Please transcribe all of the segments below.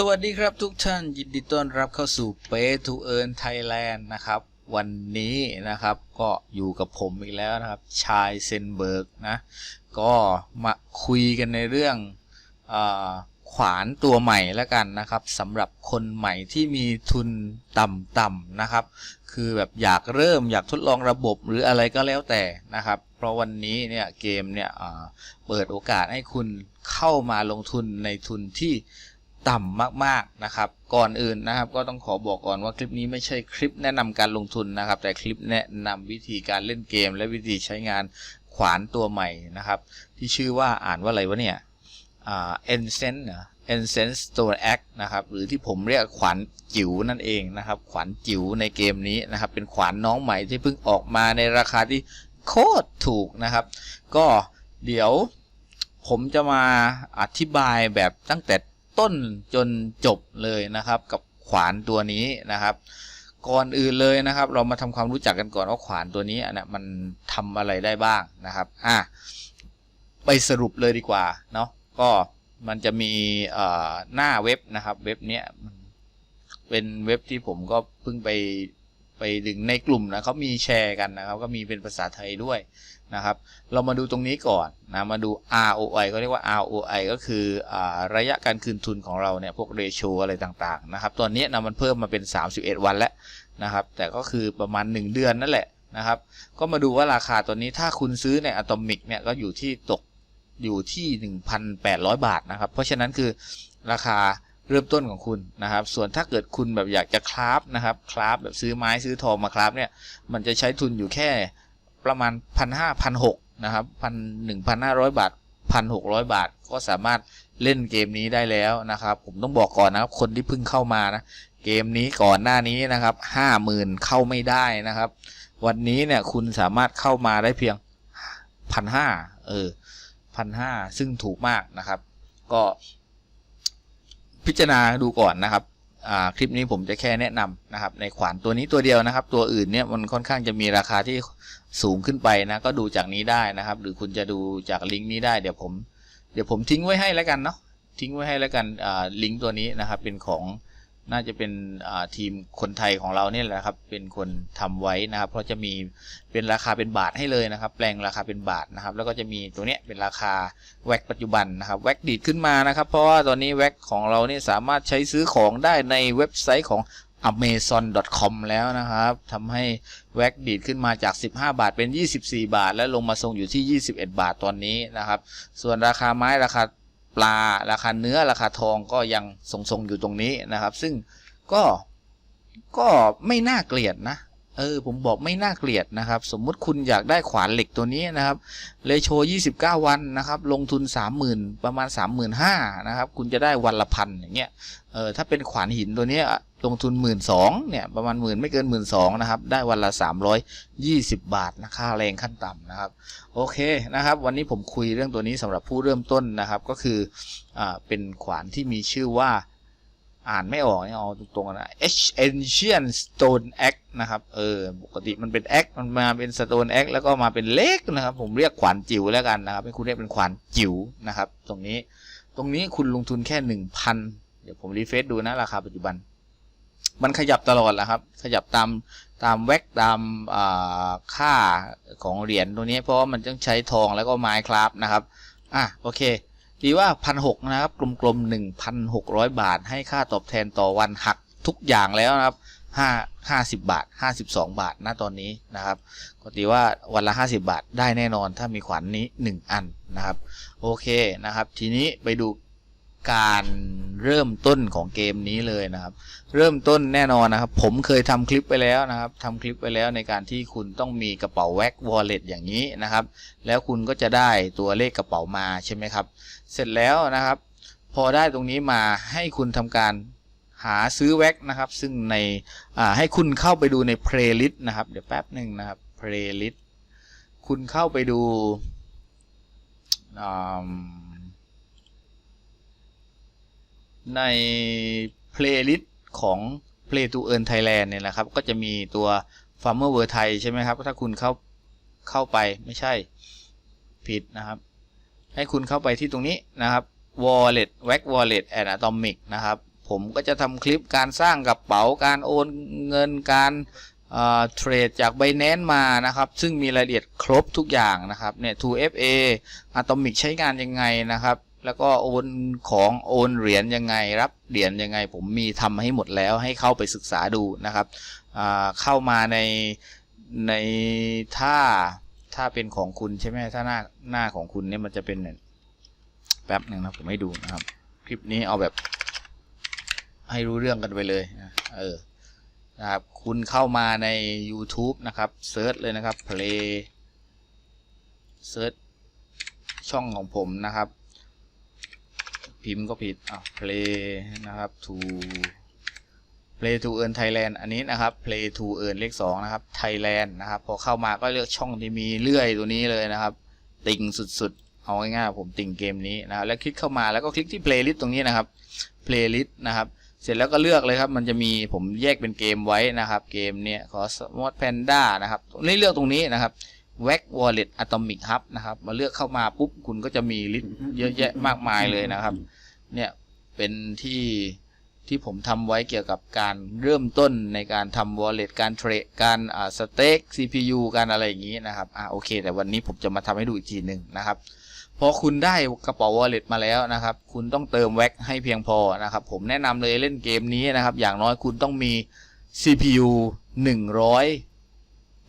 สวัสดีครับทุกท่านยินดีต้อนรับเข้าสู่ Pay to Earn Thailand นะครับ วันนี้นะครับก็อยู่กับผมอีกแล้วนะครับ ชายเซนเบิร์กนะ ก็มาคุยกันในเรื่องอขวานตัวใหม่แล้วกันนะครับสำหรับคนใหม่ที่มีทุนต่ำๆนะครับ คือแบบอยากเริ่มอยากทดลองระบบหรืออะไรก็แล้วแต่นะครับ เพราะวันนี้เนี่ยเกมเนี่ยเปิดโอกาสให้คุณเข้ามาลงทุนในทุนที่ ต่ำมากๆนะครับ ก่อนอื่นนะครับ ก็ต้องขอบอกก่อนว่าคลิปนี้ไม่ใช่คลิปแนะนำการลงทุนนะครับ แต่คลิปแนะนำวิธีการเล่นเกม และวิธีใช้งานขวานตัวใหม่นะครับ ที่ชื่อว่าอ่านว่าอะไรวะเนี่ยอ่า Ensense เอ Ensense Store Act นะครับ หรือที่ผมเรียกขวานจิ๋วนั่นเองนะครับ ขวานจิ๋วในเกมนี้นะครับ เป็นขวานน้องใหม่ที่เพิ่งออกมาในราคาที่โคตรถูกนะครับ ก็เดี๋ยวผมจะมาอธิบายแบบตั้งแต่ ต้นจนจบเลยนะครับ กับขวานตัวนี้นะครับ ก่อนอื่นเลยนะครับ เรามาทำความรู้จักกันก่อนว่าขวานตัวนี้อันนะมันทำอะไรได้บ้างนะครับอะไปสรุปเลยดีกว่าเนาะก็มันจะมีหน้าเว็บนะครับ เว็บเนี้ยเป็นเว็บที่ผมก็เพิ่งไป ไปดึงในกลุ่มนะเขามีแชร์กันนะครับ ก็มีเป็นภาษาไทยด้วยนะครับ เรามาดูตรงนี้ก่อนนะ มาดู ROI ก็เรียกว่า ROI ก็คืออระยะการคืนทุนของเราเนี่ย พวกเรโชอะไรต่างๆนะครับ ตอนนี้นะมันเพิ่มมาเป็น 31 วันแล้วนะครับ แต่ก็คือประมาณ 1 เดือนนั่นแหละนะครับ ก็มาดูว่าราคาตัวนี้ถ้าคุณซื้อในอะตอมิกเนี่ยก็อยู่ที่ตกอยู่ที่ 1,800 บาทนะครับ เพราะฉะนั้นคือราคา เริ่มต้นของคุณนะครับ ส่วนถ้าเกิดคุณแบบอยากจะคราฟนะครับคราฟแบบซื้อไม้ซื้อทองมาคราฟเนี่ยมันจะใช้ทุนอยู่แค่ประมาณพันห้าพันหกนะครับพันหนึ่งพันห้าร้อยบาทพันหกร้อยบาท ก็สามารถเล่นเกมนี้ได้แล้วนะครับ ผมต้องบอกก่อนนะครับ คนที่เพิ่งเข้ามานะเกมนี้ก่อนหน้านี้นะครับห้าหมื่นเข้าไม่ได้นะครับ วันนี้เนี่ยคุณสามารถเข้ามาได้เพียงพันห้าเออพันห้าซึ่งถูกมากนะครับ ก็ พิจารณาดูก่อนนะครับคลิปนี้ผมจะแค่แนะนำนะครับ ในขวานตัวนี้ตัวเดียวนะครับ ตัวอื่นเนี่ยมันค่อนข้างจะมีราคาที่สูงขึ้นไปนะก็ดูจากนี้ได้นะครับ หรือคุณจะดูจากลิงก์นี้ได้เดี๋ยวผม เดี๋ยวผมทิ้งไว้ให้แล้วกันเนาะทิ้งไว้ให้แล้วกันลิงก์ตัวนี้นะครับ เป็นของ น่าจะเป็นทีมคนไทยของเราเนี่ยแหละครับ เป็นคนทำไว้นะครับ เพราะจะมีเป็นราคาเป็นบาทให้เลยนะครับ แปลงราคาเป็นบาทนะครับ แล้วก็จะมีตัวเนี้ยเป็นราคาแว็กปัจจุบันนะครับแว็กดีดขึ้นมานะครับ เพราะว่าตอนนี้แว็กของเราเนี่ยสามารถใช้ซื้อของได้ในเว็บไซต์ของ amazon.com แล้วนะครับทำให้แว็กดีดขึ้นมาจาก 15 บาทเป็น 24 บาท และลงมาทรงอยู่ที่ 21 บาทตอนนี้นะครับ ส่วนราคาไม้ราคา ปลาราคาเนื้อราคาทองก็ยังทรงๆอยู่ตรงนี้นะครับ ซึ่งก็ก็ไม่น่าเกลียดนะเออผมบอกไม่น่าเกลียดนะครับ สมมุติคุณอยากได้ขวานเหล็กตัวนี้นะครับเลโช29 วันนะครับ ลงทุน 30,000 ประมาณ 35,000นะครับ คุณจะได้วันละพันอย่างเงี้ยเออถ้าเป็นขวานหินตัวนี้ ลงทุน 1 2ื่นเนี่ยประมาณหมื่นไม่เกิน 1 2ื่นนะครับ ได้วันละ 320 บาทนะค่าแรงขั้นต่ำนะครับ โอเคนะครับ วันนี้ผมคุยเรื่องตัวนี้สำหรับผู้เริ่มต้นนะครับ ก็คืออ่าเป็นขวานที่มีชื่อว่าอ่านไม่ออกเนี่ยเอาตรงๆนะ H Ancient Stone Axe นะครับ เออ ปกติมันเป็น Axe มันมาเป็น Stone Axe แล้วก็มาเป็นเล็กนะครับ ผมเรียกขวานจิ๋วแล้วกันนะครับ ให้คุณเรียกเป็นขวานจิ๋วนะครับ ตรงนี้ ตรงนี้คุณลงทุนแค่หนึ่งพันเดี๋ยวผมรีเฟซดูนะ ราคาปัจจุบัน มันขยับตลอดแหละครับ ขยับตามตามแว็กตามค่าของเหรียญตัวนี้เพราะว่ามันต้องใช้ทองแล้วก็ไม้ครับนะครับอะโอเค ดีว่าพันหกนะครับ กลมๆหนึ่งพันหกร้อยบาท ให้ค่าตอบแทนต่อวันหักทุกอย่างแล้วนะครับห้าห้าสิบบาทห้าสิบสองบาทณตอนนี้นะครับก็ตีว่าวันละห้าสิบาทได้แน่นอนถ้ามีขวัญนนี้หนึ่งอันนะครับ โอเคนะครับ ทีนี้ไปดูการ เริ่มต้นของเกมนี้เลยนะครับ เริ่มต้นแน่นอนนะครับ ผมเคยทำคลิปไปแล้วนะครับทำคลิปไปแล้วในการที่คุณต้องมีกระเป๋าแว็กวอลเล็ตอย่างนี้นะครับ แล้วคุณก็จะได้ตัวเลขกระเป๋ามาใช่ไหมครับ เสร็จแล้วนะครับ พอได้ตรงนี้มาให้คุณทำการหาซื้อแว็กนะครับ ซึ่งในให้คุณเข้าไปดูในเพลย์ลิสต์นะครับ เดี๋ยวแป๊บหนึ่งนะครับเพลย์ลิสต์คุณเข้าไปดู ในเพลย์ลิสต์ของ Play to Earn Thailand เนี่ยนะครับ ก็จะมีตัว Farmer World Thai ใช่ไหมครับ ถ้าคุณเข้าเข้าไปไม่ใช่ผิดนะครับ ให้คุณเข้าไปที่ตรงนี้นะครับ Wallet w a c Wallet and Atomic นะครับ ผมก็จะทำคลิปการสร้างกระเป๋าการโอนเงินการเทรดจาก b บ n a n c e มานะครับ ซึ่งมีรายละเอียดครบทุกอย่างนะครับเนี่ย 2FA Atomic ใช้งานยังไงนะครับ แล้วก็โอนของโอนเหรียญยังไงรับเหรียญยังไง ผมมีทำให้หมดแล้วให้เข้าไปศึกษาดูนะครับเข้ามาในในถ้าถ้าเป็นของคุณใช่ไหมถ้าหน้าหน้าของคุณเนี่ยมันจะเป็นแป๊บหนึ่งนะผมให้ดูนะครับ คลิปนี้เอาแบบให้รู้เรื่องกันไปเลยนะเออนะครับคุณเข้ามาใน YouTube นะครับเซิร์ชเลยนะครับ play เซิร์ชช่องของผมนะครับ พิมพ์ก็ผิดอะ play นะครับ to play to earn Thailand อันนี้นะครับ play to earn เลข2นะครับ Thailand นะครับ พอเข้ามาก็เลือกช่องที่มีเลื่อยตัวนี้เลยนะครับ ติ่งสุดๆ เอาง่ายๆผมติ่งเกมนี้นะครับ แล้วคลิกเข้ามาแล้วก็คลิกที่ playlist ตรงนี้นะครับ playlist นะครับเสร็จแล้วก็เลือกเลยครับ มันจะมีผมแยกเป็นเกมไว้นะครับ เกมเนี้ยขอสมอดแพนด้านะครับนี่เลือกตรงนี้นะครับ w a c Wallet Atomic Hub นะครับ มาเลือกเข้ามาปุ๊บคุณก็จะมีลิสต์เยอะแยะมากมายเลยนะครับ เนี่ยเป็นที่ที่ผมทำไว้เกี่ยวกับการเริ่มต้นในการทำ wallet การเทรดการอ่าสเต็ก CPU การอะไรอย่างนี้นะครับอ่าโอเค แต่วันนี้ผมจะมาทำให้ดูอีกทีหนึ่งนะครับพอคุณได้กระเป๋า wallet มาแล้วนะครับ คุณต้องเติมแว็กให้เพียงพอนะครับ ผมแนะนำเลยเล่นเกมนี้นะครับ อย่างน้อยคุณต้องมี CPU 100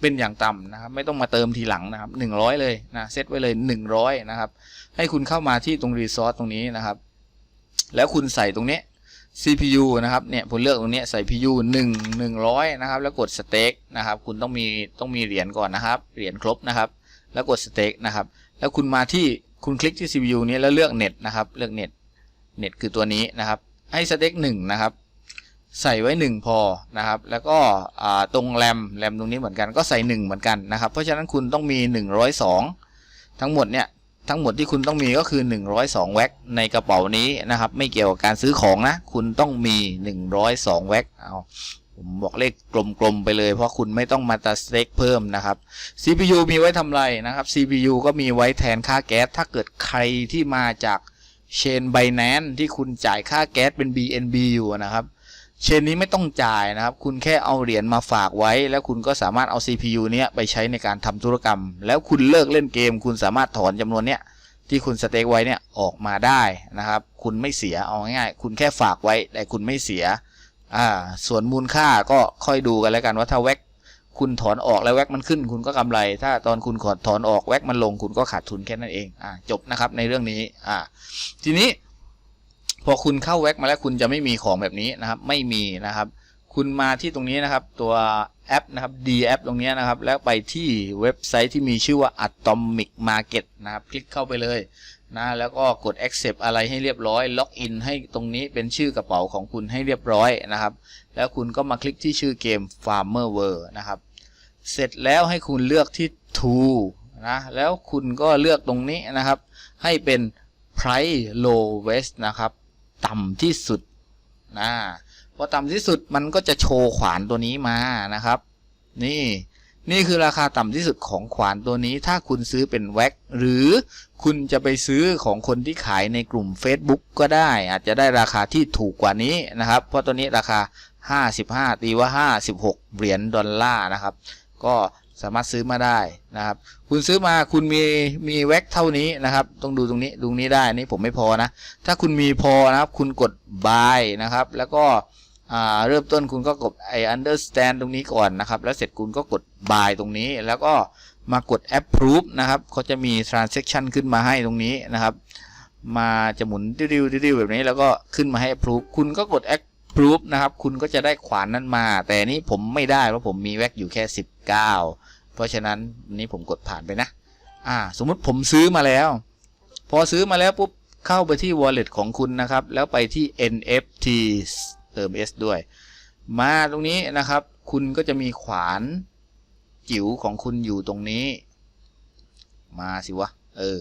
เป็นอย่างต่ำนะครับ ไม่ต้องมาเติมทีหลังนะครับ 100 เลยนะเซตไว้เลย 100 นะครับ ให้คุณเข้ามาที่ตรง resource ตรงนี้นะครับ แล้วคุณใส่ตรงนี้ CPU นะครับเนี่ยผมเลือกตรงนี้ใส่ CPU 1 100 นะครับ แล้วกด stake นะครับ คุณต้องมีต้องมีเหรียญก่อนนะครับ เหรียญครบนะครับ แล้วกด stake นะครับ แล้วคุณมาที่คุณคลิกที่ CPU นี้แล้วเลือกเน็ตนะครับ เลือกเน็ตเน็ตคือตัวนี้นะครับ ให้สเต็กหนึ่งนะครับ ใส่ไว้ 1 พอนะครับ แล้วก็ตรงแรมแรมตรงนี้เหมือนกันก็ใส่ 1 เหมือนกันนะครับ เพราะฉะนั้นคุณต้องมี 102 ทั้งหมดเนี่ยทั้งหมดที่คุณต้องมีก็คือ 102 แว็กในกระเป๋านี้นะครับ ไม่เกี่ยวกับการซื้อของนะ คุณต้องมี 102 แว็กเอาผมบอกเลขกลมๆไปเลย เพราะคุณไม่ต้องมาตัดสเต็กเพิ่มนะครับ CPU มีไว้ทำไรนะครับ CPU ก็มีไว้แทนค่าแก๊ส ถ้าเกิดใครที่มาจากเชนไบแนนที่คุณจ่ายค่าแก๊สเป็น BNB อยู่นะครับ เชนนี้ไม่ต้องจ่ายนะครับ คุณแค่เอาเหรียญมาฝากไว้ แล้วคุณก็สามารถเอา CPU เนี้ยไปใช้ในการทำธุรกรรม แล้วคุณเลิกเล่นเกม คุณสามารถถอนจำนวนเนี้ยที่คุณสเต็กไว้เนี่ยออกมาได้นะครับ คุณไม่เสียเอาง่ายๆคุณแค่ฝากไว้แต่คุณไม่เสียอ่าส่วนมูลค่าก็ค่อยดูกันแล้วกันว่าถ้าแว็กคุณถอนออกแล้วแว็กมันขึ้น คุณก็กำไร ถ้าตอนคุณขอถอนออกแว็กมันลง คุณก็ขาดทุนแค่นั้นเองอ่าจบนะครับในเรื่องนี้อ่าทีนี้ พอคุณเข้าแว็กมาแล้วคุณจะไม่มีของแบบนี้นะครับ ไม่มีนะครับ คุณมาที่ตรงนี้นะครับ ตัวแอปนะครับ D แอปตรงนี้นะครับ แล้วไปที่เว็บไซต์ที่มีชื่อว่า Atomic Market นะครับ คลิกเข้าไปเลยนะแล้วก็กด accept อะไรให้เรียบร้อย ล็อกอินให้ตรงนี้เป็นชื่อกระเป๋าของคุณให้เรียบร้อยนะครับ แล้วคุณก็มาคลิกที่ชื่อเกม Farmer World นะครับ เสร็จแล้วให้คุณเลือกที่ To นะ แล้วคุณก็เลือกตรงนี้นะครับ ให้เป็น Price Lowest นะครับ ต่ำที่สุดนะพอต่ำที่สุดมันก็จะโชว์ขวานตัวนี้มานะครับ นี่นี่คือราคาต่ำที่สุดของขวานตัวนี้ ถ้าคุณซื้อเป็นแว็กหรือคุณจะไปซื้อของคนที่ขายในกลุ่ม Facebook ก็ได้ อาจจะได้ราคาที่ถูกกว่านี้นะครับ เพราะตัวนี้ราคา 55 ตีว่า 56 เหรียญดอลลาร์นะครับ ก็ สามารถซื้อมาได้นะครับ คุณซื้อมาคุณมีมีแว็กเท่านี้นะครับ ต้องดูตรงนี้ดูนี้ได้นี่ผมไม่พอนะ ถ้าคุณมีพอนะครับ คุณกด buy นะครับ แล้วก็เริ่มต้นคุณก็กดไอ understand ตรงนี้ก่อนนะครับ แล้วเสร็จคุณก็กด buy ตรงนี้ แล้วก็มากด approve นะครับเขาจะมี transaction ขึ้นมาให้ตรงนี้นะครับ มาจะหมุนดิ้วๆดิ้วแบบนี้แล้วก็ขึ้นมาให้ approve คุณก็กด approve นะครับ คุณก็จะได้ขวานนั้นมา แต่นี้ผมไม่ได้เพราะผมมีแว็กอยู่แค่ 9 เพราะฉะนั้นนี้ผมกดผ่านไปนะอ่าสมมุติผมซื้อมาแล้ว พอซื้อมาแล้วปุ๊บเข้าไปที่ wallet ของคุณนะครับ แล้วไปที่ NFT เติม S ด้วย มาตรงนี้นะครับ คุณก็จะมีขวานจิ๋วของคุณอยู่ตรงนี้ มาสิวะ เออ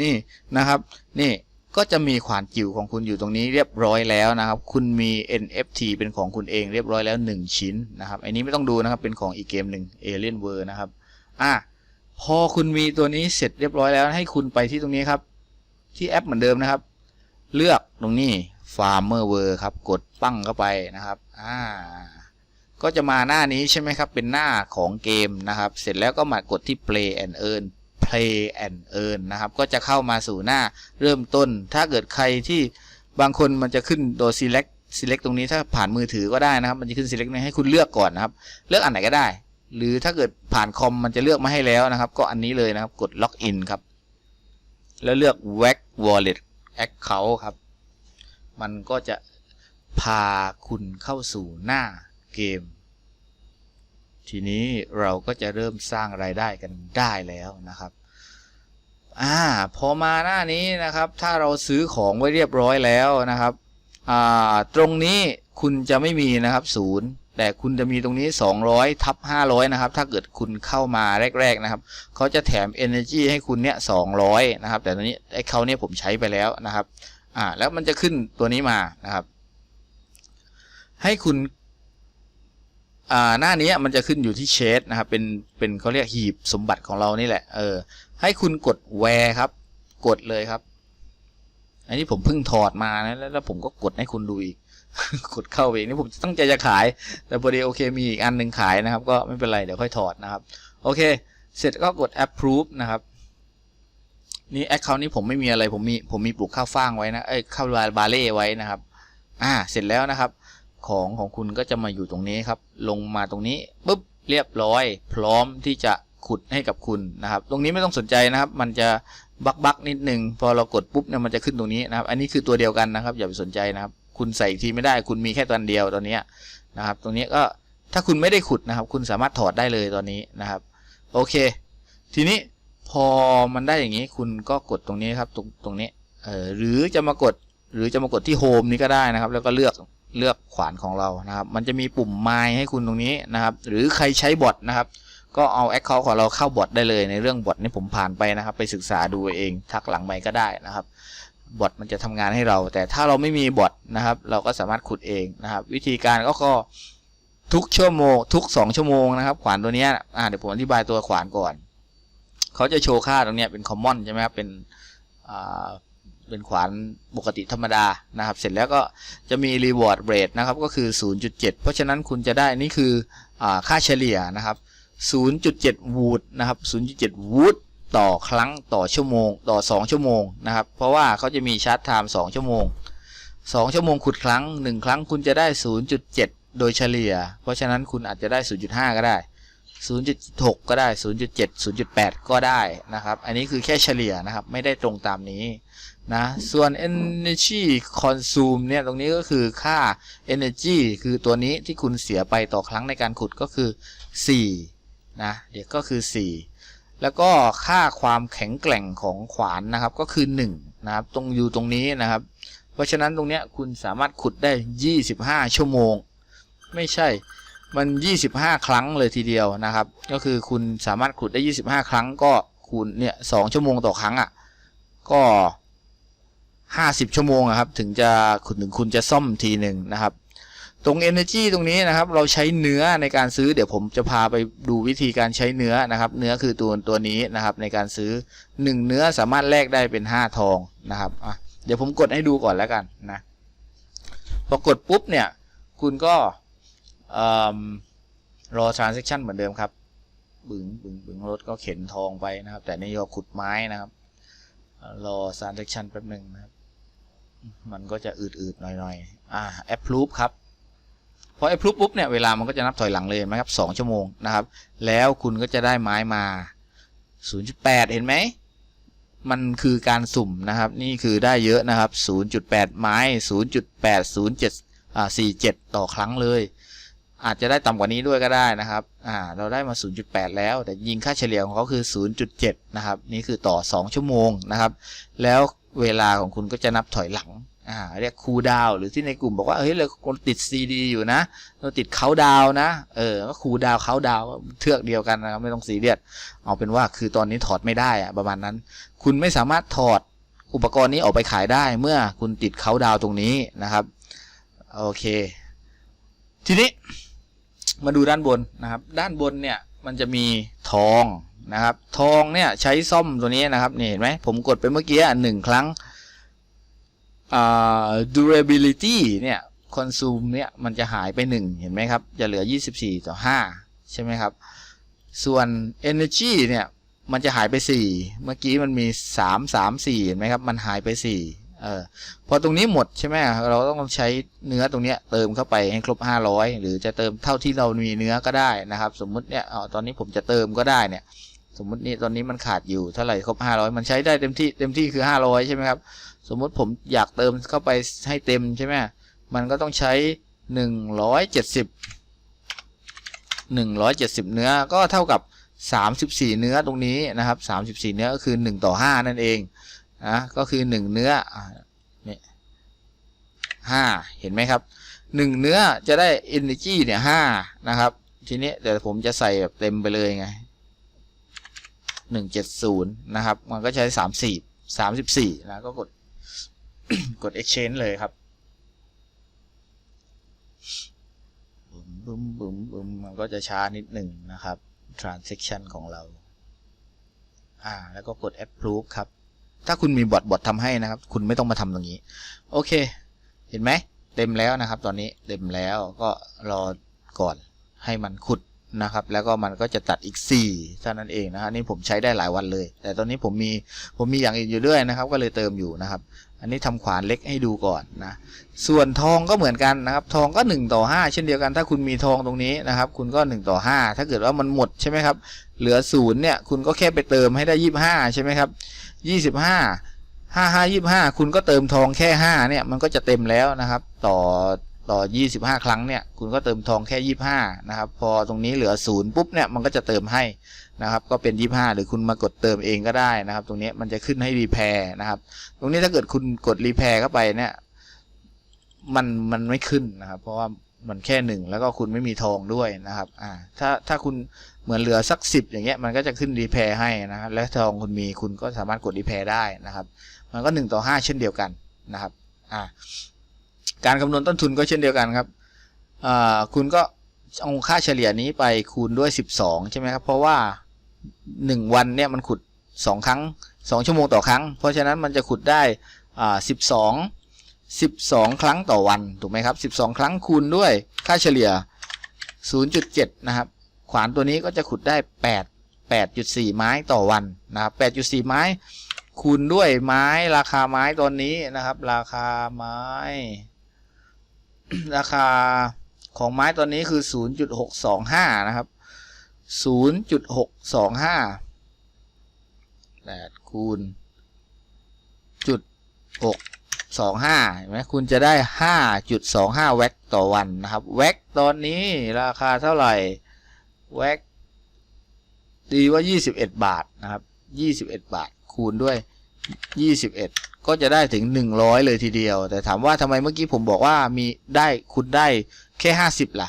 นี่นะครับ นี่ ก็จะมีขวานจิ๋วของคุณอยู่ตรงนี้เรียบร้อยแล้วนะครับ คุณมี NFT เป็นของคุณเองเรียบร้อยแล้ว 1 ชิ้นนะครับอันนี้ไม่ต้องดูนะครับเป็นของอีกเกมหนึ่ง Alien World นะครับอะพอคุณมีตัวนี้เสร็จเรียบร้อยแล้วให้คุณไปที่ตรงนี้ครับ ที่แอปเหมือนเดิมนะครับ เลือกตรงนี้ Farmer World ครับ กดปั้งเข้าไปนะครับอ่าก็จะมาหน้านี้ใช่ไหมครับ เป็นหน้าของเกมนะครับ เสร็จแล้วก็มากดที่ Play and Earn Play and Earn นะครับ ก็จะเข้ามาสู่หน้าเริ่มต้น ถ้าเกิดใครที่บางคนมันจะขึ้นโดย select select ตรงนี้ถ้าผ่านมือถือก็ได้นะครับ มันจะขึ้น select นี้ให้คุณเลือกก่อนนะครับ เลือกอันไหนก็ได้ หรือถ้าเกิดผ่านคอมมันจะเลือกมาให้แล้วนะครับ ก็อันนี้เลยนะครับ กด Login ครับ แล้วเลือก w a c Wallet Account ครับ มันก็จะพาคุณเข้าสู่หน้าเกม ทีนี้เราก็จะเริ่มสร้างรายได้กันได้แล้วนะครับ อ่าพอมาหน้านี้นะครับ ถ้าเราซื้อของไว้เรียบร้อยแล้วนะครับอ่าตรงนี้คุณจะไม่มีนะครับศูนย์แต่คุณจะมีตรงนี้ 200ทับ500 นะครับ ถ้าเกิดคุณเข้ามาแรก ๆ นะครับ เขาจะแถม energy ให้คุณเนี่ย200 นะครับ แต่ตอนนี้ไอ้เขาเนี่ยผมใช้ไปแล้วนะครับ อ่า แล้วมันจะขึ้นตัวนี้มานะครับ ให้คุณ หน้านี้มันจะขึ้นอยู่ที่เชดนะครับเป็นเป็นเขาเรียกหีบสมบัติของเรานี่แหละเออให้คุณกดแวร์ครับ กดเลยครับ อันนี้ผมเพิ่งถอดมานะแล้วแล้วผมก็กดให้คุณดูอีก กดเข้าไปอีกนี่ผมตั้งใจจะขาย แต่พอดีโอเคมีอีกอันหนึ่งขายนะครับ ก็ไม่เป็นไรเดี๋ยวค่อยถอดนะครับ โอเค เสร็จก็กด approve นะครับนี่ account นี้ผมไม่มีอะไรผมมีผมมีปลูกข้าวฟ่างไว้นะเอ้ยข้าวบาเล่ไว้นะครับ อ่าเสร็จแล้วนะครับ ของของคุณก็จะมาอยู่ตรงนี้ครับ ลงมาตรงนี้ปุ๊บเรียบร้อย พร้อมที่จะขุดให้กับคุณนะครับ ตรงนี้ไม่ต้องสนใจนะครับ มันจะบักบักนิดนึงพอเรากดปุ๊บเนี่ยมันจะขึ้นตรงนี้นะครับ อันนี้คือตัวเดียวกันนะครับ อย่าไปสนใจนะครับ คุณใส่อีกทีไม่ได้ คุณมีแค่ตัวเดียวตอนนี้นะครับ ตรงนี้ก็ถ้าคุณไม่ได้ขุดนะครับ คุณสามารถถอดได้เลยตอนนี้นะครับ โอเค ทีนี้พอมันได้อย่างนี้คุณก็กดตรงนี้ครับ ตรงตรงนี้เออหรือจะมากดหรือจะมากดที่โฮมนี้ก็ได้นะครับ แล้วก็เลือก เลือกขวานของเรานะครับ มันจะมีปุ่มไม้ให้คุณตรงนี้นะครับ หรือใครใช้บอทนะครับ ก็เอาแอคเคาท์ของเราเข้าบอทได้เลย ในเรื่องบอทนี่ผมผ่านไปนะครับ ไปศึกษาดูเองทักหลังไมก็ได้นะครับบอทมันจะทำงานให้เรา แต่ถ้าเราไม่มีบอทนะครับ เราก็สามารถขุดเองนะครับ วิธีการก็ก็ทุกชั่วโมง ทุก 2 ชั่วโมงนะครับ ขวานตัวนี้อ่าเดี๋ยวผมอธิบายตัวขวานก่อน เขาจะโชว์ค่าตรงนี้เป็นคอมมอนใช่ไหมครับเป็นอ่า เป็นขวานปกติธรรมดานะครับ เสร็จแล้วก็จะมี reward rate นะครับ ก็คือ 0.7 เพราะฉะนั้นคุณจะได้นี่คืออค่าเฉลี่ยนะครับ 0.7 วูดนะครับ 0.7 วูดต่อครั้งต่อชั่วโมง ต่อ 2 ชั่วโมงนะครับ เพราะว่าเขาจะมีชาร์จไทม์2ชั่วโมง 2 ชั่วโมงขุดครั้ง 1 ครั้งคุณจะได้ 0.7 โดยเฉลี่ย เพราะฉะนั้นคุณอาจจะได้ 0.5 ก็ได้ 0.6 ก็ได้ 0.7 0.8 ก็ได้นะครับ อันนี้คือแค่เฉลี่ยนะครับ ไม่ได้ตรงตามนี้นะ ส่วน energy consume เนี่ย ตรงนี้ก็คือค่า energy คือตัวนี้ที่คุณเสียไปต่อครั้งในการขุดก็คือ4นะเดี๋ยวก็คือ 4 แล้วก็ค่าความแข็งแกร่งของขวานนะครับ ก็คือ 1 นะครับ ตรงอยู่ตรงนี้นะครับ เพราะฉะนั้นตรงเนี้ยคุณสามารถขุดได้ 25 ชั่วโมง ไม่ใช่ มัน 25 ครั้งเลยทีเดียวนะครับ ก็คือคุณสามารถขุดได้ 25 ครั้งก็คูณเนี่ย2ชั่วโมงต่อครั้งอะ่ะก็ 50 ชั่วโมงครับถึงจะคุณถึงคุณจะซ่อมทีหนึ่งนะครับ ตรง Energy ตรงนี้นะครับ เราใช้เนื้อในการซื้อเดี๋ยวผมจะพาไปดูวิธีการใช้เนื้อนะครับ เนื้อคือตัวตัวนี้นะครับ ในการซื้อ 1 เนื้อสามารถแลกได้เป็น 5 ทองนะครับอะเดี๋ยวผมกดให้ดูก่อนแล้วกันนะพอกดปุ๊บเนี่ย คุณก็ รอ transaction เหมือนเดิมครับ บึงบึงบึงรถก็เข็นทองไปนะครับ แต่นี่ก็ขุดไม้นะครับ รอ transaction แป๊บหนึ่งนะครับ มันก็จะอืดๆหน่อยๆอ่า approve ครับพอ approve ปุ๊บเนี่ยเวลามันก็จะนับถอยหลังเลยนไหมครับ2ชั่วโมงนะครับ แล้วคุณก็จะได้ไม้มา 0.8 เห็นไหมมันคือการสุ่มนะครับ นี่คือได้เยอะนะครับ 0.8 ไม้ 0.807อ่า47 ต่อครั้งเลย อาจจะได้ต่ำกว่านี้ด้วยก็ได้นะครับ อ่า เราได้มา 0.8 แล้ว แต่ยิงค่าเฉลี่ยของเขาคือ 0.7 นะครับ นี่คือต่อ 2 ชั่วโมงนะครับ แล้วเวลาของคุณก็จะนับถอยหลัง อ่า เรียกคูลดาวหรือที่ในกลุ่มบอกว่า เฮ้ย เราคนติดซีดีอยู่นะ เราติดเขาดาวนะ เออ ก็คูลดาวเขาดาวเทือกเดียวกันนะครับ ไม่ต้องซีเรียส เอาเป็นว่าคือตอนนี้ถอดไม่ได้อะประมาณนั้น คุณไม่สามารถถอดอุปกรณ์นี้ออกไปขายได้เมื่อคุณติดเขาดาวตรงนี้นะครับ โอเค ทีนี้ มาดูด้านบนนะครับ ด้านบนเนี่ยมันจะมีทองนะครับ ทองเนี่ยใช้ซ่อมตัวนี้นะครับนี่เห็นไหมผมกดไปเมื่อกี้หนึ่งครั้ง durability เนี่ย consume เนี่ยมันจะหายไปหนึ่งเห็นไหมครับ จะเหลือ 24 ต่อ 5 ใช่ไหมครับ ส่วน energy เนี่ย มันจะหายไป 4 เมื่อกี้มันมี 3 3 4 เห็นไหมครับ มันหายไป 4 เออพอตรงนี้หมดใช่ไหมเราต้องใช้เนื้อตรงเนี้ยเติมเข้าไปให้ครบ 500 หรือจะเติมเท่าที่เรามีเนื้อก็ได้นะครับ สมมุติเนี่ยเอาตอนนี้ผมจะเติมก็ได้เนี่ย สมมุตินี่ตอนนี้มันขาดอยู่เท่าไหร่ครบ 500 มันใช้ได้เต็มที่เต็มที่คือ 500 ใช่ไหมครับ สมมุติผมอยากเติมเข้าไปให้เต็มใช่ไหมมันก็ต้องใช้ 170 170 เนื้อก็เท่ากับ 34 เนื้อตรงนี้นะครับ 34 เนื้อก็คือ 1 ต่อ 5 นั่นเอง นะก็คือ 1 เนื้อเนี่ย5เห็นไหมครับ 1 เนื้อจะได้ energy เนี่ย5นะครับ ทีนี้เดี๋ยวผมจะใส่แบบเต็มไปเลยไง170นะครับ มันก็ใช้30 34นะก็กดกด exchange เลยครับบึมบึ้มบึ้มบึ้มมันก็จะช้านิดหนึ่งนะครับ transaction ของเรา อ่า แล้วก็กด approve ครับ ถ้าคุณมีบอทบอททำให้นะครับ คุณไม่ต้องมาทำตรงนี้ โอเค เห็นไหม เต็มแล้วนะครับ ตอนนี้เต็มแล้วก็รอก่อนให้มันขุดนะครับ แล้วก็มันก็จะตัดอีก4เท่านั้นเองนะฮะนี่ผมใช้ได้หลายวันเลย แต่ตอนนี้ผมมีผมมีอย่างอื่นอยู่ด้วยนะครับ ก็เลยเติมอยู่นะครับ อันนี้ทำขวานเล็กให้ดูก่อนนะส่วนทองก็เหมือนกันนะครับ ทองก็ 1 ต่อ 5 เช่นเดียวกัน ถ้าคุณมีทองตรงนี้นะครับ คุณก็ 1 ต่อ 5 ถ้าเกิดว่ามันหมดใช่ไหมครับ เหลือศูนย์เนี่ยคุณก็แค่ไปเติมให้ได้ 25 ใช่ไหมครับ 25 55 25 คุณก็เติมทองแค่ 5 เนี่ยมันก็จะเต็มแล้วนะครับ ต่อต่อ 25 ครั้งเนี่ยคุณก็เติมทองแค่ 25 นะครับ พอตรงนี้เหลือศูนย์ปุ๊บเนี่ยมันก็จะเติมให้ นะครับ ก็เป็น 25 หรือคุณมากดเติมเองก็ได้นะครับ ตรงนี้มันจะขึ้นให้รีแพร์นะครับ ตรงนี้ถ้าเกิดคุณกดรีแพร์เข้าไปเนี่ย มันมันไม่ขึ้นนะครับ เพราะว่ามันแค่หนึ่งแล้วก็คุณไม่มีทองด้วยนะครับ อ่า ถ้าถ้าคุณเหมือนเหลือสักสิบอย่างเงี้ย มันก็จะขึ้นรีแพร์ให้นะครับ และทองคุณมีคุณก็สามารถกดรีแพร์ได้นะครับ มันก็หนึ่งต่อห้าเช่นเดียวกันนะครับ อ่า การคำนวณต้นทุนก็เช่นเดียวกันครับ อ่า คุณก็เอาค่าเฉลี่ยนี้ไปคูณด้วยสิบสองใช่ไหมครับ เพราะว่า หนึ่งวันเนี่ยมันขุดสองครั้งสองชั่วโมงต่อครั้ง เพราะฉะนั้นมันจะขุดได้อ่าสิบสองครั้งต่อวันถูกไหมครับ12ครั้งคูณด้วยค่าเฉลี่ย 0.7 นะครับ ขวานตัวนี้ก็จะขุดได้ 8 8.4 ไม้ต่อวันนะครับ 8.4 ไม้ คูณด้วยไม้ราคาไม้ตอนนี้นะครับ ราคาไม้ ราคาของไม้ตอนนี้คือ 0.625 นะครับ 0.625 8คูณจุด6สองห้าเห็นไหมคุณจะได้ห้าจุดสองห้าแว็กต่อวันนะครับ แว็กตอนนี้ราคาเท่าไหร่ แว็กดีว่ายี่สิบาทนะครับยี่สิบาทคูณด้วยยี่สิบเอ็ดก็จะได้ถึงหนึ่งร้อยเลยทีเดียว แต่ถามว่าทำไมเมื่อกี้ผมบอกว่ามีได้คุณได้แค่ห้าสิบล่ะ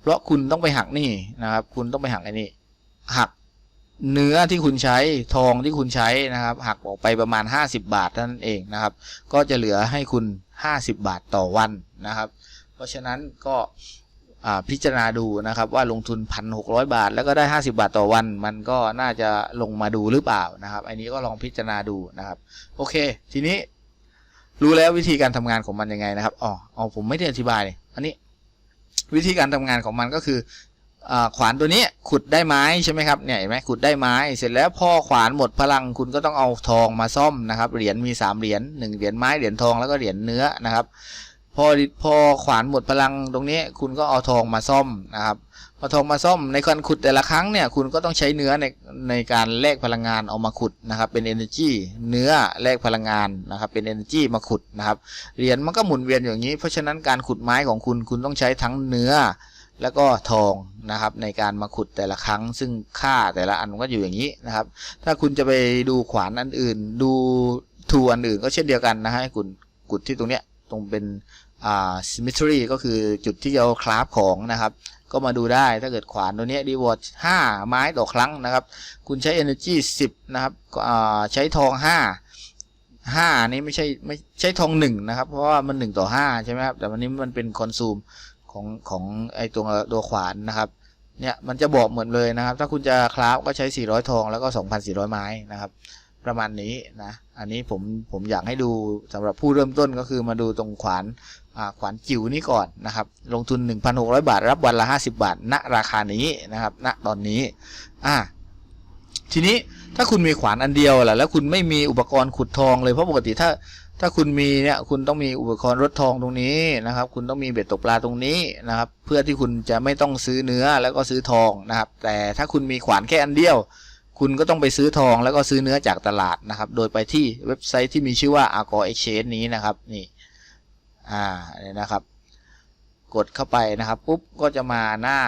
เพราะคุณต้องไปหักนี่นะครับ คุณต้องไปหักไอ้นี่หักเนื้อที่คุณใช้ทองที่คุณใช้นะครับ หักออกไปประมาณ 50 บาทเท่านั้นเองนะครับ ก็จะเหลือให้คุณ 50 บาทต่อวันนะครับ เพราะฉะนั้นก็พิจารณาดูนะครับว่าลงทุน 1,600 บาท แล้วก็ได้ 50 บาทต่อวัน มันก็น่าจะลงมาดูหรือเปล่านะครับ อันนี้ก็ลองพิจารณาดูนะครับ โอเค ทีนี้รู้แล้ววิธีการทำงานของมันยังไงนะครับอ๋ออผมไม่ได้อธิบายอันนี้ วิธีการทำงานของมันก็คือขวานตัวนี้ขุดได้ไม้ใช่ไหมครับเนี่ยเห็นไหมขุดได้ไม้ เสร็จแล้วพอขวานหมดพลังคุณก็ต้องเอาทองมาซ่อมนะครับเหรียญมี3เหรียญ1เหรียญไม้เหรียญทองแล้วก็เหรียญเนื้อนะครับ พอพอขวานหมดพลังตรงนี้คุณก็เอาทองมาซ่อมนะครับพอทองมาซ่อมในการขุดแต่ละครั้งเนี่ยคุณก็ต้องใช้เนื้อในในการแลกพลังงานเอามาขุดนะครับ เป็น energy เนื้อแลกพลังงานนะครับเป็น energy มาขุดนะครับเหรียญมันก็หมุนเวียนอย่างนี้ เพราะฉะนั้นการขุดไม้ของคุณคุณต้องใช้ทั้งเนื้อแล้วก็ทองนะครับในการมาขุดแต่ละครั้ง ซึ่งค่าแต่ละอันก็อยู่อย่างนี้นะครับ ถ้าคุณจะไปดูขวานอันอื่น ดูทูอันอื่นก็เช่นเดียวกันนะฮะคุณกุดที่ตรงเนี้ย ตรงเป็นอ่า symmetry ก็คือจุดที่เราคราฟของนะครับ ก็มาดูได้ถ้าเกิดขวานตัวนี้ดีวอร์ดห้าไม้ต่อครั้งนะครับ คุณใช้ energy 10 นะครับใช้ทอง 5 5 นี้ไม่ใช่ไม่ใช้ทอง 1 นะครับ เพราะว่ามัน 1 ต่อ 5 ใช่ไหมครับ แต่วันนี้มันเป็นคอนซูมของของไอตัวตัวขวานนะครับเนี่ยมันจะบอกเหมือนเลยนะครับ ถ้าคุณจะคราฟก็ใช้ 400 ทองแล้วก็ 2,400 ไม้นะครับ ประมาณนี้นะ อันนี้ผมผมอยากให้ดูสำหรับผู้เริ่มต้นก็คือมาดูตรงขวานขวานจิ๋วนี้ก่อนนะครับ ลงทุน 1,600 บาท รับวันละ 50 บาท ณ ราคานี้นะครับ ณ ตอนนี้ อ่า ทีนี้ถ้าคุณมีขวานอันเดียวล่ะ แล้วคุณไม่มีอุปกรณ์ขุดทองเลย เพราะปกติถ้าถ้าคุณมีเนี่ย คุณต้องมีอุปกรณ์รถทองตรงนี้นะครับ คุณต้องมีเบ็ดตกปลาตรงนี้นะครับ เพื่อที่คุณจะไม่ต้องซื้อเนื้อแล้วก็ซื้อทองนะครับ แต่ถ้าคุณมีขวานแค่อันเดียว คุณก็ต้องไปซื้อทองแล้วก็ซื้อเนื้อจากตลาดนะครับ โดยไปที่เว็บไซต์ที่มีชื่อว่า Agor Exchange นี้นะครับ นี่ อ่าเนี่ยนะครับ กดเข้าไปนะครับ ปุ๊บ ก็จะมาหน้า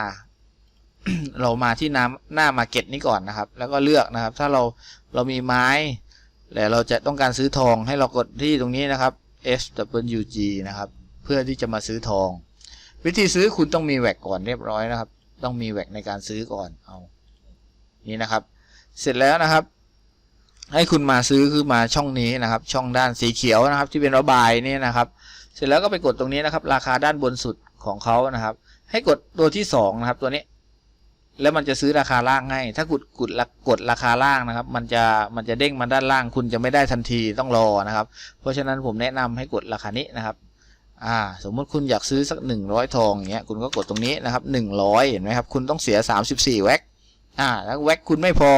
เรามาที่หน้าหน้ามาเก็ตนี้ก่อนนะครับ แล้วก็เลือกนะครับ ถ้าเรา เรามีไม้แต่เราจะต้องการซื้อทอง ให้เรากดที่ตรงนี้นะครับ SWG นะครับ เพื่อที่จะมาซื้อทอง วิธีซื้อคุณต้องมีแหวกก่อนเรียบร้อยนะครับ ต้องมีแหวกในการซื้อก่อน เอา นี่นะครับ เสร็จแล้วนะครับ ให้คุณมาซื้อคือมาช่องนี้นะครับ ช่องด้านสีเขียวนะครับ ที่เป็นระบายนี่นะครับ เสร็จแล้วก็ไปกดตรงนี้นะครับ ราคาด้านบนสุดของเขานะครับ ให้กดตัวที่สองนะครับตัวนี้แล้วมันจะซื้อราคาล่างให้ ถ้ากดกดกดราคาล่างนะครับ มันจะมันจะเด้งมาด้านล่าง คุณจะไม่ได้ทันทีต้องรอนะครับ เพราะฉะนั้นผมแนะนำให้กดราคานี้นะครับ อ่า สมมุติคุณอยากซื้อสักหนึ่งร้อยทองอย่างเงี้ย คุณก็กดตรงนี้นะครับหนึ่งร้อยเห็นไหมครับ คุณต้องเสียสามสิบสี่แว็ก อ่าแล้วแว็กคุณไม่พอ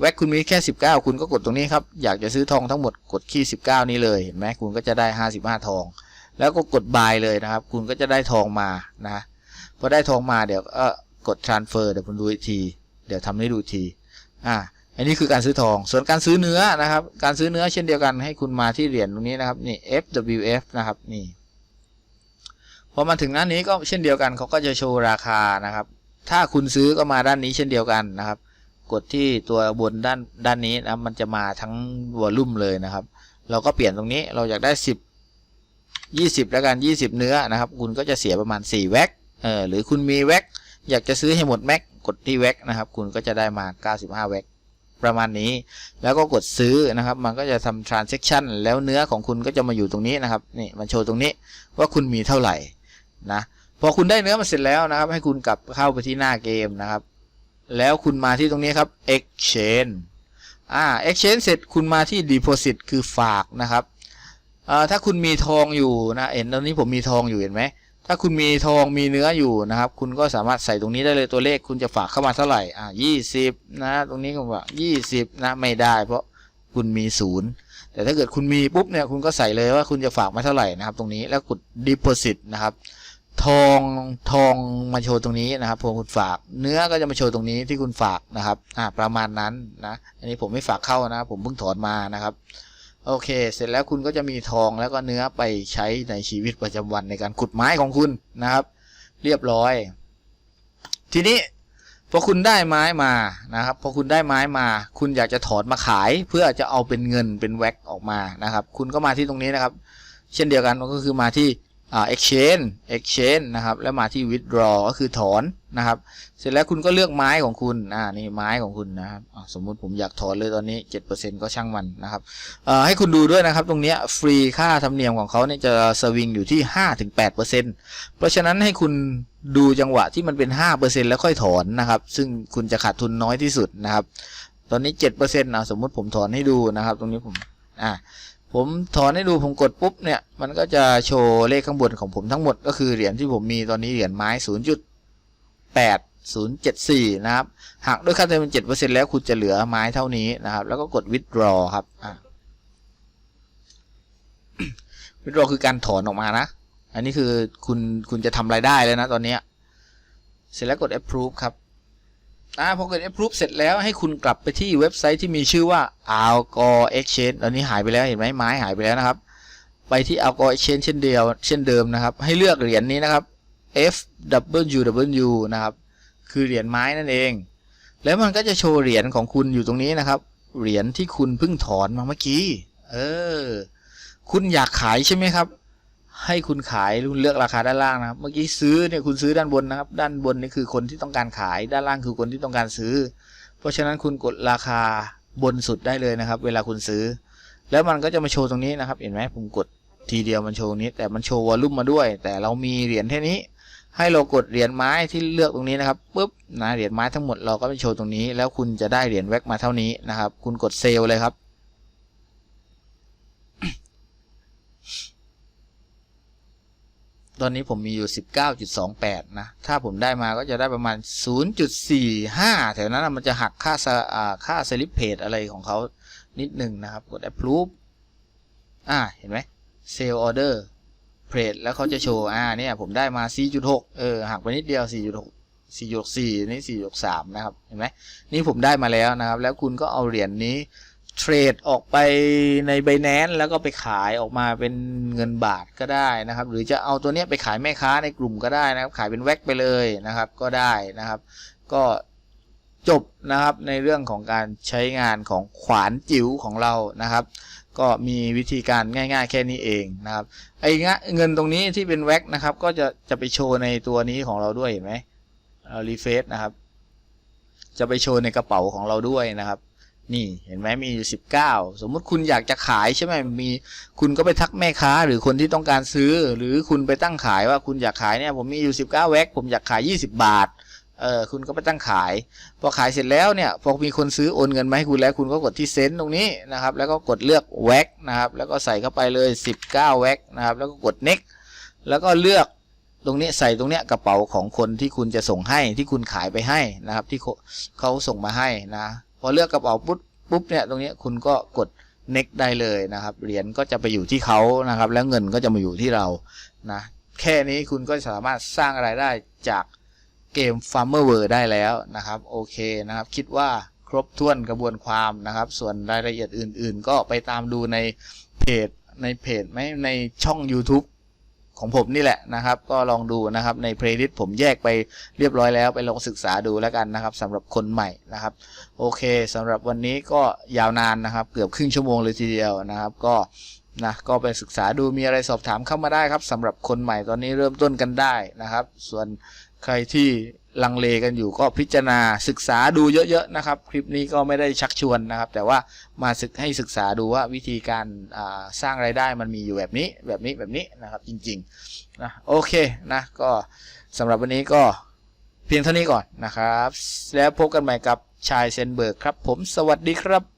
แว็กคุณมีแค่สิบเก้าคุณก็กดตรงนี้ครับ อยากจะซื้อทองทั้งหมดกดขี้สิบเก้านี้เลยเห็นไหมคุณก็จะได้ห้าสิบห้าทอง แล้วก็กดบายเลยนะครับ คุณก็จะได้ทองมานะพอได้ทองมาเดี๋ยวเออกด transfer เดี๋ยวผมดูอีกที เดี๋ยวทำให้ดูทีอ่าอันนี้คือการซื้อทอง ส่วนการซื้อเนื้อนะครับ การซื้อเนื้อเช่นเดียวกันให้คุณมาที่เหรียญตรงนี้นะครับนี่ FWF นะครับนี่พอมาถึงหน้านี้ก็เช่นเดียวกันเขาก็จะโชว์ราคานะครับ ถ้าคุณซื้อก็มาด้านนี้เช่นเดียวกันนะครับ กดที่ตัวบนด้านด้านนี้นะมันจะมาทั้งวอลลุ่มเลยนะครับ เราก็เปลี่ยนตรงนี้เราอยากได้ 10 20 แล้วกัน 20 เนื้อนะครับ คุณก็จะเสียประมาณ 4 แว็กเออหรือคุณมีแว็กอยากจะซื้อให้หมดแม็กกดที่แว็กนะครับ คุณก็จะได้มา 95 แว็กประมาณนี้ แล้วก็กดซื้อนะครับ มันก็จะทำ transaction แล้วเนื้อของคุณก็จะมาอยู่ตรงนี้นะครับ นี่ มันโชว์ตรงนี้ว่าคุณมีเท่าไหร่นะ พอคุณได้เนื้อมาเสร็จแล้วนะครับ ให้คุณกลับเข้าไปที่หน้าเกมนะครับ แล้วคุณมาที่ตรงนี้ครับ exchange อ่า exchange เสร็จคุณมาที่ deposit คือฝากนะครับอ่าถ้าคุณมีทองอยู่นะเห็นตอนนี้ผมมีทองอยู่เห็นไหมถ้าคุณมีทองมีเนื้ออยู่นะครับ คุณก็สามารถใส่ตรงนี้ได้เลยตัวเลข คุณจะฝากเข้ามาเท่าไหร่อ่ายี่สิบนะตรงนี้ก็บอกยี่สิบนะไม่ได้ เพราะคุณมีศูนย์แต่ถ้าเกิดคุณมีปุ๊บเนี่ยคุณก็ใส่เลยว่าคุณจะฝากมาเท่าไหร่นะครับ ตรงนี้แล้วกด deposit นะครับ ทองทองมาโชว์ตรงนี้นะครับพอคุณฝาก เนื้อก็จะมาโชว์ตรงนี้ที่คุณฝากนะครับอ่าประมาณนั้นนะอันนี้ผมไม่ฝากเข้านะผมเพิ่งถอนมานะครับโอเค เสร็จแล้วคุณก็จะมีทองแล้วก็เนื้อไปใช้ในชีวิตประจำวันในการขุดไม้ของคุณนะครับ เรียบร้อย ทีนี้พอคุณได้ไม้มานะครับพอคุณได้ไม้มา คุณอยากจะถอนมาขาย เพื่อจะเอาเป็นเงินเป็นแว็กออกมานะครับ คุณก็มาที่ตรงนี้นะครับ เช่นเดียวกันก็คือมาที่ exchange exchange นะครับแล้วมาที่ withdraw ก็คือถอนนะครับ เสร็จแล้วคุณก็เลือกไม้ของคุณอ่านี่ไม้ของคุณนะครับสมมุติผมอยากถอนเลยตอนนี้ 7%ก็ช่างมันนะครับให้คุณดูด้วยนะครับตรงนี้ฟรีค่าธรรมเนียมของเขาเนี่ยจะสวิงอยู่ที่ 5-8%เพราะฉะนั้นให้คุณดูจังหวะที่มันเป็น 5%แล้วค่อยถอนนะครับ ซึ่งคุณจะขาดทุนน้อยที่สุดนะครับ ตอนนี้ 7%นะสมมุติผมถอนให้ดูนะครับ ตรงนี้ผมอ่า ผมถอนให้ดูผมกดปุ๊บเนี่ย มันก็จะโชว์เลขข้างบนของผมทั้งหมดก็คือเหรียญที่ผมมีตอนนี้เหรียญไม้ 0.8074 นะครับหากด้วยค่าเทอมเป็น7%แล้วคุณจะเหลือไม้เท่านี้นะครับ แล้วก็กด withdraw ครับ withdraw คือการถอนออกมานะ อันนี้คือคุณคุณจะทำรายได้แล้วนะตอนนี้ เสร็จแล้วกด approve ครับ อ่าพอเกิด approve เสร็จแล้วให้คุณกลับไปที่เว็บไซต์ที่มีชื่อว่า Algor Exchange ตอนนี้หายไปแล้วเห็นไหมไม้หายไปแล้วนะครับ ไปที่ Algor Exchange เช่นเดียว เช่นเดิมนะครับ ให้เลือกเหรียญนี้นะครับ FWW นะครับ คือเหรียญไม้นั่นเอง แล้วมันก็จะโชว์เหรียญของคุณอยู่ตรงนี้นะครับ เหรียญที่คุณเพิ่งถอนมาเมื่อกี้ เออ คุณอยากขายใช่ไหมครับ ให้คุณขายคุณเลือกราคาด้านล่างนะครับ เมื่อกี้ซื้อเนี่ยคุณซื้อด้านบนนะครับ ด้านบนนี่คือคนที่ต้องการขาย ด้านล่างคือคนที่ต้องการซื้อ เพราะฉะนั้นคุณกดราคาบนสุดได้เลยนะครับ เวลาคุณซื้อ แล้วมันก็จะมาโชว์ตรงนี้นะครับ เห็นไหมผมกดทีเดียวมันโชว์นี้ แต่มันโชว์วอลลุ่มมาด้วย แต่เรามีเหรียญแค่นี้ ให้เรากดเหรียญไม้ที่เลือกตรงนี้นะครับปุ๊บนะเหรียญไม้ทั้งหมดเราก็ไปโชว์ตรงนี้ แล้วคุณจะได้เหรียญแว็กมาเท่านี้นะครับ คุณกดเซลเลยครับ ตอนนี้ผมมีอยู่ 19.28 นะ ถ้าผมได้มาก็จะได้ประมาณ 0.45 แถวนั้นมันจะหักค่าสอ่าค่าสลิปเพจอะไรของเขานิดหนึ่งนะครับ กด approve อ่า เห็นไหม sale order เพจแล้วเขาจะโชว์ อ่า เนี่ย ผมได้มา 4.6 เออ หักไปนิดเดียว 4.6 4.4 นี่ 4.3 นะครับ เห็นไหมนี่ผมได้มาแล้วนะครับ แล้วคุณก็เอาเหรียญนี้ เทรดออกไปใน b บ n a n c e แล้วก็ไปขายออกมาเป็นเงินบาทก็ได้นะครับ หรือจะเอาตัวเนี้ยไปขายแม่ค้าในกลุ่มก็ได้นะครับ ขายเป็นแว็กไปเลยนะครับ ก็ได้นะครับ ก็จบนะครับในเรื่องของการใช้งานของขวานจิ๋วของเรานะครับ ก็มีวิธีการง่ายๆ แค่นี้เองนะครับไอ้เงินตรงนี้ที่เป็นแว็กนะครับ ก็จะจะไปโชว์ในตัวนี้ของเราด้วยเห็นไหมเรารีเฟซนะครับ จะไปโชว์ในกระเป๋าของเราด้วยนะครับ นี่เห็นไหมมีอยู่สิบเก้าสมมุติคุณอยากจะขายใช่ไหมมีคุณก็ไปทักแม่ค้า หรือคนที่ต้องการซื้อ หรือคุณไปตั้งขายว่าคุณอยากขายเนี่ยผมมีอยู่สิบเก้าแว็กผมอยากขายยี่สิบบาทเออคุณก็ไปตั้งขาย พอขายเสร็จแล้วเนี่ยพอมีคนซื้อโอนเงินมาให้คุณแล้ว คุณก็กดที่เซ็นตรงนี้นะครับ แล้วก็กดเลือกแว็กนะครับ แล้วก็ใส่เข้าไปเลยสิบเก้าแว็กนะครับ แล้วก็กด next แล้วก็เลือกตรงนี้ใส่ตรงเนี้ยกระเป๋าของคนที่คุณจะส่งให้ที่คุณขายไปให้นะครับ ที่เขาส่งมาให้นะ พอเลือกกระเป๋าปุ๊บปุ๊บเนี่ยตรงนี้คุณก็กด next ได้เลยนะครับเหรียญก็จะไปอยู่ที่เขานะครับ แล้วเงินก็จะมาอยู่ที่เรานะแค่นี้คุณก็สามารถสร้างรายได้จากเกม Farmer World ได้แล้วนะครับโอเคนะครับคิดว่าครบถ้วนกระบวนความนะครับ ส่วนรายละเอียดอื่น ๆ ก็ไปตามดูในเพจในเพจไหมในช่อง YouTube ของผมนี่แหละนะครับ ก็ลองดูนะครับในเพลย์ลิสต์ผมแยกไปเรียบร้อยแล้วไปลองศึกษาดูแล้วกันนะครับสำหรับคนใหม่นะครับ โอเคสำหรับวันนี้ก็ยาวนานนะครับ เกือบครึ่งชั่วโมงเลยทีเดียวนะครับ ก็นะก็ไปศึกษาดูมีอะไรสอบถามเข้ามาได้ครับสำหรับคนใหม่ตอนนี้เริ่มต้นกันได้นะครับ ส่วนใครที่ ลังเลกันอยู่ก็พิจารณาศึกษาดูเยอะๆนะครับ คลิปนี้ก็ไม่ได้ชักชวนนะครับ แต่ว่ามาศึกให้ศึกษาดูว่าวิธีการสร้างไรายได้มันมีอยู่แบบนี้แบบนี้แบบนี้นะครับจริงๆนะโอเคนะก็สำหรับวันนี้ก็เพียงเท่านี้ก่อนนะครับ แล้วพบกันใหม่กับชายเซนเบิร์กครับ ผมสวัสดีครับ